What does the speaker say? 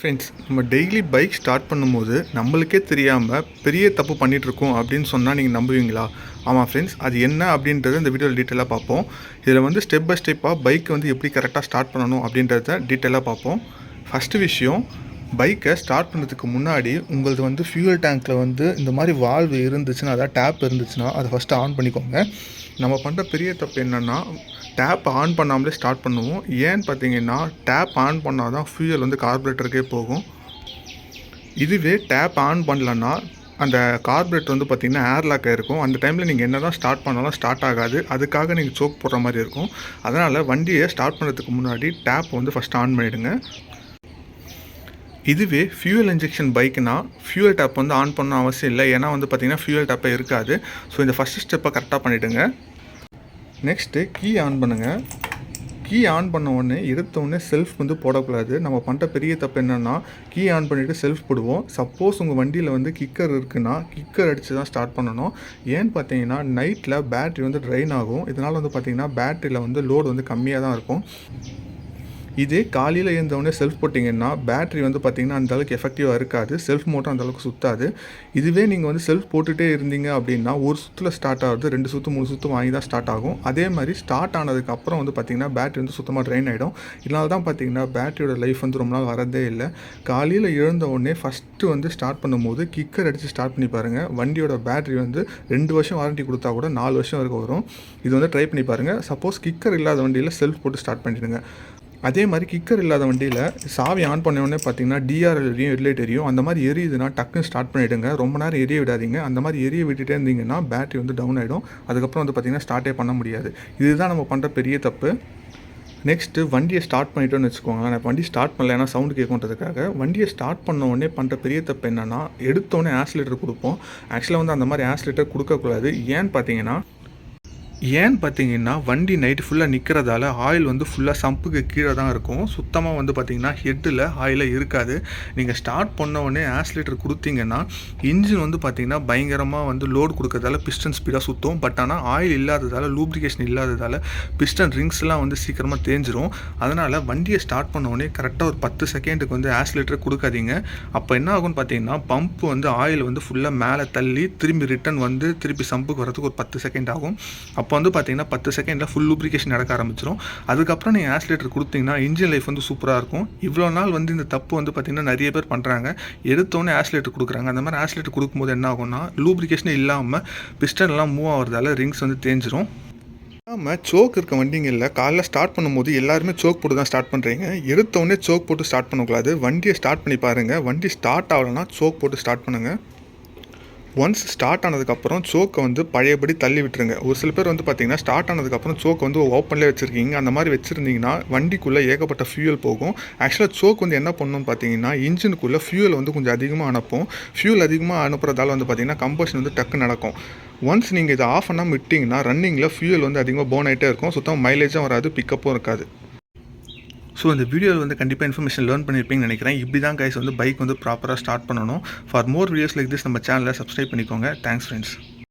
Friends நம்ம daily bike start பண்ணும்போது நம்மளுக்கே தெரியாமல் பெரிய தப்பு பண்ணிகிட்ருக்கோம் அப்படின்னு சொன்னால் நீங்கள் நம்புவீங்களா? ஆமாம் ஃப்ரெண்ட்ஸ் அது என்ன அப்படின்றத இந்த வீடியோவில் டீட்டெயிலாக பார்ப்போம். இதில் வந்து ஸ்டெப் பை ஸ்டெப்பாக பைக் வந்து எப்படி கரெக்டாக ஸ்டார்ட் பண்ணணும் அப்படின்றத டீட்டெயிலாக பார்ப்போம். ஃபஸ்ட்டு விஷயம் பைக்கை ஸ்டார்ட் பண்ணுறதுக்கு முன்னாடி உங்களது வந்து ஃபியூல் டேங்க்கில் வந்து இந்த மாதிரி வால்வு இருந்துச்சுன்னா அதாவது டேப் இருந்துச்சுன்னா அதை ஃபஸ்ட்டு ஆன் பண்ணிக்கோங்க. நம்ம பண்ணுற பெரிய தப்பு என்னென்னா டேப் ஆன் பண்ணாமலே ஸ்டார்ட் பண்ணுவோம். ஏன்னு பார்த்தீங்கன்னா டேப் ஆன் பண்ணால் தான் ஃபியூயல் வந்து கார்பரேட்டருக்கே போகும். இதுவே டேப் ஆன் பண்ணலன்னா அந்த கார்பரேட்டர் வந்து பார்த்திங்கன்னா ஏர்லாக் ஆகிருக்கும் அந்த டைமில் நீங்கள் என்ன தான் ஸ்டார்ட் பண்ணாலும் ஸ்டார்ட் ஆகாது. அதுக்காக நீங்கள் சோக் போடுற மாதிரி இருக்கும். அதனால் வண்டியை ஸ்டார்ட் பண்ணுறதுக்கு முன்னாடி டேப் வந்து ஃபஸ்ட் ஆன் பண்ணிவிடுங்க இதுவே ஃபியூயல் இன்ஜெக்ஷன் பைக்னா ஃபியூயல் டேப் வந்து ஆன் பண்ண அவசியம் இல்லை. ஏன்னா வந்து பார்த்திங்கன்னா ஃபியூல் டேப்பே இருக்காது. ஸோ இந்த ஃபஸ்ட்டு ஸ்டெப்பை கரெக்டாக பண்ணிவிடுங்க நெக்ஸ்ட்டு கீ ஆன் பண்ணுங்கள் கீ ஆன் பண்ண உடனே எடுத்த உடனே செல்ஃப் வந்து போடக்கூடாது. நம்ம பண்ணுற பெரிய தப்பு என்னென்னா கீ ஆன் பண்ணிவிட்டு செல்ஃப் போடுவோம். சப்போஸ் உங்கள் வண்டியில் வந்து கிக்கர் இருக்குன்னா கிக்கர் அடித்து தான் ஸ்டார்ட் பண்ணணும். ஏன்னு பார்த்தீங்கன்னா நைட்டில் பேட்ரி வந்து ட்ரைன் ஆகும். இதனால் வந்து பார்த்தீங்கன்னா பேட்டரியில் வந்து லோடு வந்து கம்மியாக தான் இருக்கும். இதே காலையில் எழுந்தவொடனே செல்ஃப் போட்டிங்கன்னா பேட்டரி வந்து பார்த்திங்கன்னா அந்தளவுக்கு எஃபெக்டிவாக இருக்காது. செல்ஃப் மோட்டர் அந்தளவுக்கு சுத்தாது. இதுவே நீங்கள் வந்து செல்ஃப் போட்டுகிட்டே இருந்தீங்க அப்படின்னா ஒரு சுற்றில் ஸ்டார்ட் ஆகுது. ரெண்டு சுற்று மூணு சுற்று வாங்கி தான் ஸ்டார்ட் ஆகும். அதே மாதிரி ஸ்டார்ட் ஆனதுக்கப்புறம் வந்து பார்த்திங்கன்னா பேட்டரி வந்து சுத்தமாக ட்ரைன் ஆகிடும் இதனால தான் பார்த்திங்கன்னா பேட்டரியோட லைஃப் வந்து ரொம்ப நாள் வரதே இல்லை. காலையில் எழுந்த உடனே ஃபஸ்ட்டு வந்து ஸ்டார்ட் பண்ணும்போது கிக்கர் அடித்து ஸ்டார்ட் பண்ணி பாருங்கள் வண்டியோட பேட்டரி வந்து ரெண்டு வருஷம் வாரண்டி கொடுத்தா கூட நாலு வருஷம் வரைக்கும் வரும். இது வந்து ட்ரை பண்ணி பாருங்கள் சப்போஸ் கிக்கர் இல்லாத வண்டியில் செல்ஃப் போட்டு ஸ்டார்ட் பண்ணிடுங்க. அதே மாதிரி கிக்கர் இல்லாத வண்டியில் சாவி ஆன் பண்ண உடனே பார்த்தீங்கன்னா டிஆர்எல் எரியும் ஹெட்லைட் எரியும் அந்த மாதிரி எரியுதுன்னா டக்குன்னு ஸ்டார்ட் பண்ணிவிடுங்க ரொம்ப நேரம் எரிய விடாதீங்க. அந்த மாதிரி எரிய விட்டுட்டே இருந்தீங்கன்னா பேட்டரி வந்து டவுன் ஆகிடும் அதுக்கப்புறம் வந்து பார்த்திங்கன்னா ஸ்டார்ட்டே பண்ண முடியாது. இதுதான் நம்ம பண்ணுற பெரிய தப்பு. நெக்ஸ்ட்டு வண்டியை ஸ்டார்ட் பண்ணிட்டோன்னு வச்சுக்கோங்களேன். நான் வண்டி ஸ்டார்ட் பண்ணல ஏன்னா சவுண்டு கேட்குன்றதுக்காக. வண்டியை ஸ்டார்ட் பண்ண உடனே பண்ணுற பெரிய தப்பு என்னென்னா எடுத்தோடனே ஆஸ்லேட்டர் கொடுப்போம். ஆக்சுவலாக வந்து அந்த மாதிரி ஆஸ்லேட்டர் கொடுக்கக்கூடாது. ஏன்னு பார்த்தீங்கன்னா ஏன்னு பார்த்தீங்கன்னா வண்டி நைட்டு ஃபுல்லாக நிற்கிறதால ஆயில் வந்து ஃபுல்லாக சம்புக்கு கீழே தான் இருக்கும். சுத்தமாக வந்து பார்த்தீங்கன்னா ஹெட்டில் ஆயில இருக்காது. நீங்கள் ஸ்டார்ட் பண்ண உடனே ஆக்சிலேட்டர் கொடுத்தீங்கன்னா இன்ஜின் வந்து பார்த்தீங்கன்னா பயங்கரமாக வந்து லோடு கொடுக்கறதால பிஸ்டன் ஸ்பீடாக சுற்றும் பட் ஆனால் ஆயில் இல்லாததால் லூப்ரிகேஷன் இல்லாததால் பிஸ்டன் ரிங்ஸ்லாம் வந்து சீக்கிரமாக தேஞ்சிரும். அதனால் வண்டியை ஸ்டார்ட் பண்ண உடனே கரெக்டாக ஒரு பத்து செகண்டுக்கு வந்து ஆக்சிலேட்டர் கொடுக்காதீங்க. அப்போ என்ன ஆகும்னு பார்த்தீங்கன்னா பம்ப் வந்து ஆயில் வந்து ஃபுல்லாக மேலே தள்ளி திரும்பி ரிட்டன் வந்து திருப்பி சம்புக்கு வரதுக்கு ஒரு பத்து செகண்ட் ஆகும். அப்போ வந்து பார்த்தீங்கன்னா பத்து செகண்டில் ஃபுல் லூப்ரிகேஷன் நடக்க ஆரம்பிச்சிடும் அதுக்கப்புறம் நீங்கள் ஆக்சிலேட்டர் கொடுத்தீங்கன்னா இன்ஜின் லைஃப் வந்து சூப்பராக இருக்கும். இவ்வளோ நாள் வந்து இந்த தப்பு வந்து பார்த்திங்கன்னா நிறைய பேர் பண்ணுறாங்க எடுத்தோடனே ஆக்சிலேட்டர் கொடுக்குறாங்க. அந்த மாதிரி ஆக்சிலேட்டர் கொடுக்கும்போது என்ன ஆகும்னா லூப்ரிகேஷன் இல்லாமல் பிஸ்டன்லாம் மூவ் ஆகிறதால ரிங்ஸ் வந்து தேஞ்சிரும். நம்ம சோக் இருக்க வண்டிங்களில் காலைல ஸ்டார்ட் பண்ணும்போது எல்லாருமே சோக் போட்டு தான் ஸ்டார்ட் பண்ணுறீங்க எடுத்தோடனே சோக் போட்டு ஸ்டார்ட் பண்ணக்கூடாது. வண்டியை ஸ்டார்ட் பண்ணி பாருங்கள் வண்டி ஸ்டார்ட் ஆகலைன்னா சோக் போட்டு ஸ்டார்ட் பண்ணுங்கள் ஒன்ஸ் ஸ்டார்ட் ஆனதுக்கப்புறம் சோக்கை வந்து பழையபடி தள்ளி விட்டுருங்க. ஒரு சில பேர் வந்து பார்த்தீங்கன்னா ஸ்டார்ட் ஆனதுக்கப்புறம் சோக்கை வந்து ஓப்பன்லேயே வச்சுருக்கீங்க. அந்த மாதிரி வச்சுருந்தீங்கன்னா வண்டிக்குள்ளே ஏகப்பட்ட ஃபியூயல் போகும். ஆக்சுவலாக சோக் வந்து என்ன பண்ணணும் பார்த்தீங்கன்னா இன்ஜினுக்குள்ளே ஃபியூயல் வந்து கொஞ்சம் அதிகமாக அனுப்பும். ஃபியூல் அதிகமாக அனுப்புறதால வந்து பார்த்தீங்கன்னா கம்பஷன் வந்து டக்கு நடக்கும். ஒன்ஸ் நீங்கள் இதை ஆஃப் பண்ணாமல் விட்டிங்கன்னா ரன்னிங்கில் ஃபியூல் வந்து அதிகமாக போன் ஆகிட்டே இருக்கும். சுத்தமாக மைலேஜும் வராது பிக்கப்பும் இருக்காது. ஸோ இந்த வீடியோவில் வந்து கண்டிப்பாக இன்ஃபர்மேஷன் லேர்ன் பண்ணியிருப்பீங்கன்னு நினைக்கிறேன். இப்படி தான் கைஸ் வந்து பைக் வந்து ப்ராப்பராக ஸ்டார்ட் பண்ணணும். For more videos like this நம்ம சேனலில் சப்ஸ்கிரைப் பண்ணிக்கோங்க. Thanks friends